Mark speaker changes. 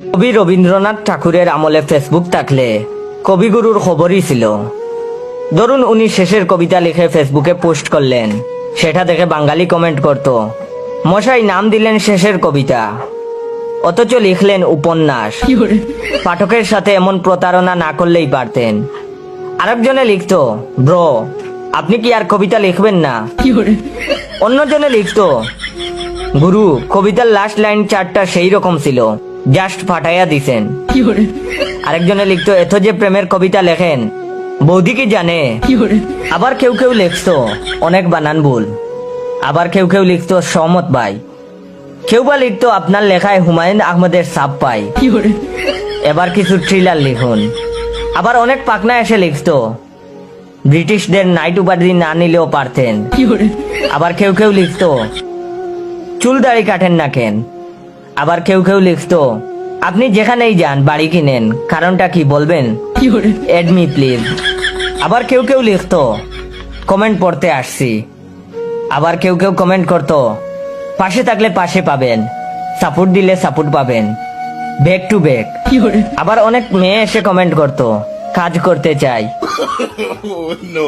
Speaker 1: কবি রবীন্দ্রনাথ ঠাকুরের আমলে ফেসবুক থাকলে কবিগুরুর খবরই ছিল। ধরুন উনি শেষের কবিতা লিখে ফেসবুকে পোস্ট করলেন সেটা দেখে বাঙালি কমেন্ট করত মশাই নাম দিলেন শেষের কবিতা অথচ লিখলেন উপন্যাস। পাঠকের সাথে এমন প্রতারণা না করলেই পারতেন। আরেকজনে লিখতো ব্রো আপনি কি আর কবিতা লিখবেন না? অন্যজনে লিখত গুরু কবিতার লাস্ট লাইন চারটা সেই রকম ছিল। জাস্ট ফাটাইয়া দিছেন। আরেকজনে লিখতো এত যে প্রেমের কবিতা লেখেন বৌদি কি জানে? আবার কেউ কেউ লিখতো অনেক বানান ভুল। আবার কেউ কেউ লিখতো সহমত ভাই কেউ বা লিখতো আপনার লেখায় হুমায়ুন আহমেদের সাপ পাই। এবার কিছু থ্রিলার লিখুন। আবার অনেক পাকনা এসে লিখতো ব্রিটিশদের নাইট উপাধি না নিলেও পারতেন। আবার কেউ কেউ লিখতো চুল দাড়ি কাটেন না কেন? আবার কেউ কেউ লিখতো আপনি যেখানেই যান বাড়ি কিনেন। কারণটা কি বলবেন? এডমি প্লিজ আবার কেউ কেউ লিখতো কমেন্ট পড়তে আসছি। আবার কেউ কেউ কমেন্ট করতো পাশে থাকলে পাশে পাবেন সাপোর্ট দিলে সাপোর্ট পাবেন ব্যাক টু ব্যাক আবার অনেক মেয়ে এসে কমেন্ট করতো কাজ করতে চাই।
Speaker 2: No,